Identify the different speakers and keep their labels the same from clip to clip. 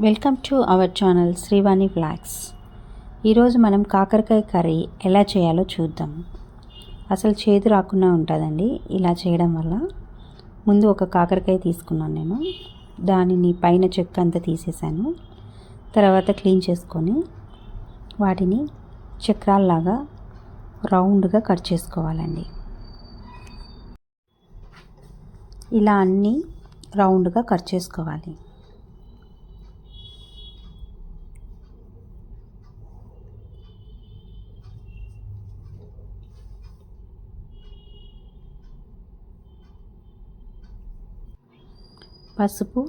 Speaker 1: Welcome to our channel Srivani vlogs ఈరోజు మనం కాకరకాయ కర్రీ ఎలా చేయాలో చూద్దాం. అసలు చేదు రాకుండా ఉంటుందండి ఇలా చేయడం వల్ల. ముందు ఒక కాకరకాయ తీసుకున్నాను నేను. దానిని పైన చెక్క అంతా తీసేసాను. తర్వాత క్లీన్ చేసుకొని వాటిని చక్రాల్లాగా రౌండ్గా కట్ చేసుకోవాలండి. ఇలా అన్నీ రౌండ్గా కట్ చేసుకోవాలి. పసుపు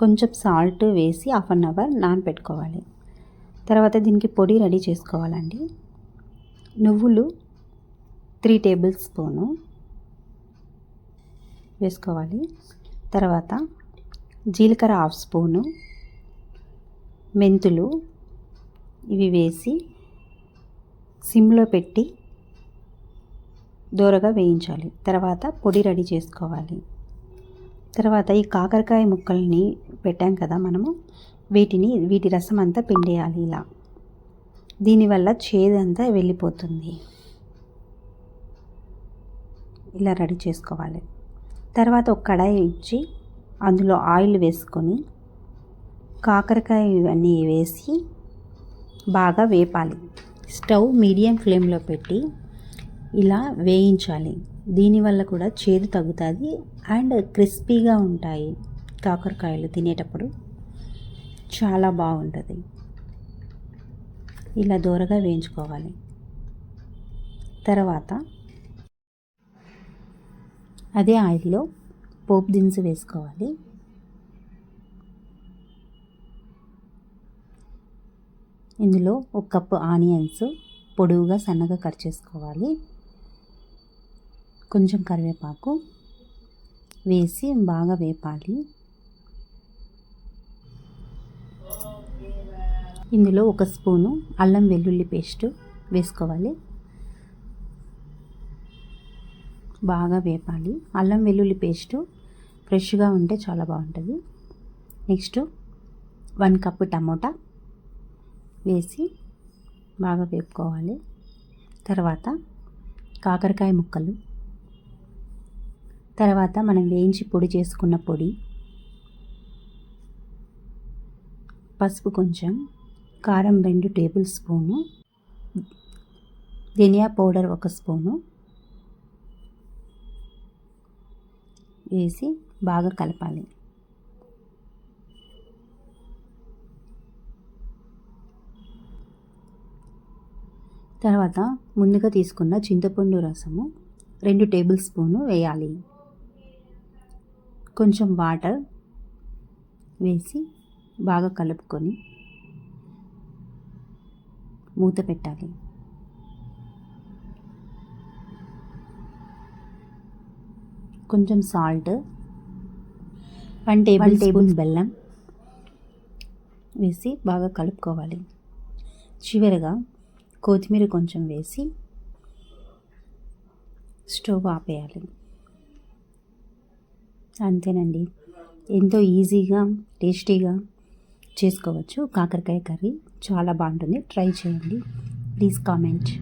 Speaker 1: కొంచెం సాల్ట్ వేసి హాఫ్ అన్ అవర్ నానబెట్టుకోవాలి తర్వాత దీనికి పొడి రెడీ చేసుకోవాలండి. నువ్వులు త్రీ టేబుల్ స్పూను వేసుకోవాలి. తర్వాత జీలకర్ర హాఫ్ స్పూను మెంతులు ఇవి వేసి సిమ్లో పెట్టి దోరగా వేయించాలి. తర్వాత పొడి రెడీ చేసుకోవాలి. తర్వాత ఈ కాకరకాయ ముక్కల్ని పెట్టాం కదా మనము. వీటిని వీటి రసం అంతా పిండేయాలి ఇలా. దీనివల్ల చేదంతా వెళ్ళిపోతుంది. ఇలా రెడీ చేసుకోవాలి. తర్వాత ఒక కడాయి ఇచ్చి అందులో ఆయిల్ వేసుకొని కాకరకాయ ఇవన్నీ వేసి బాగా వేపాలి. స్టవ్ మీడియం ఫ్లేమ్లో పెట్టి ఇలా వేయించాలి. దీనివల్ల కూడా చేదు తగ్గుతుంది అండ్ క్రిస్పీగా ఉంటాయి కాకరకాయలు తినేటప్పుడు. చాలా బాగుంటుంది. ఇలా దూరగా వేయించుకోవాలి. తర్వాత అదే ఆయిల్లో పోపు దినుసు వేసుకోవాలి. ఇందులో ఒక కప్పు ఆనియన్స్ పొడవుగా సన్నగా కట్ చేసుకోవాలి. కొంచెం కరివేపాకు వేసి బాగా వేపాలి. ఇందులో ఒక స్పూను అల్లం వెల్లుల్లి పేస్ట్ వేసుకోవాలి. బాగా వేపాలి. అల్లం వెల్లుల్లి పేస్టు ఫ్రెష్గా ఉంటే చాలా బాగుంటుంది. నెక్స్ట్ వన్ కప్పు టమోటా వేసి బాగా వేపుకోవాలి. తర్వాత కాకరకాయ ముక్కలు తర్వాత మనం వేయించి పొడి చేసుకున్న పొడి పసుపు కొంచెం కారం రెండు టేబుల్ స్పూను ధనియా పౌడర్ ఒక స్పూను వేసి బాగా కలపాలి. తర్వాత ముందుగా తీసుకున్న చింతపండు రసము రెండు టేబుల్ స్పూను వేయాలి. కొంచెం వాటర్ వేసి బాగా కలుపుకొని మూత పెట్టాలి. కొంచెం సాల్ట్ వన్ టేబుల్ టేబుల్ బెల్లం వేసి బాగా కలుపుకోవాలి. చివరిగా కొత్తిమీర కొంచెం వేసి స్టవ్ ఆపేయాలి. అంతేనండి. ఎంతో ఈజీగా టేస్టీగా చేసుకోవచ్చు. కాకరకాయ కర్రీ చాలా బాగుంటుంది. ట్రై చేయండి. Please comment.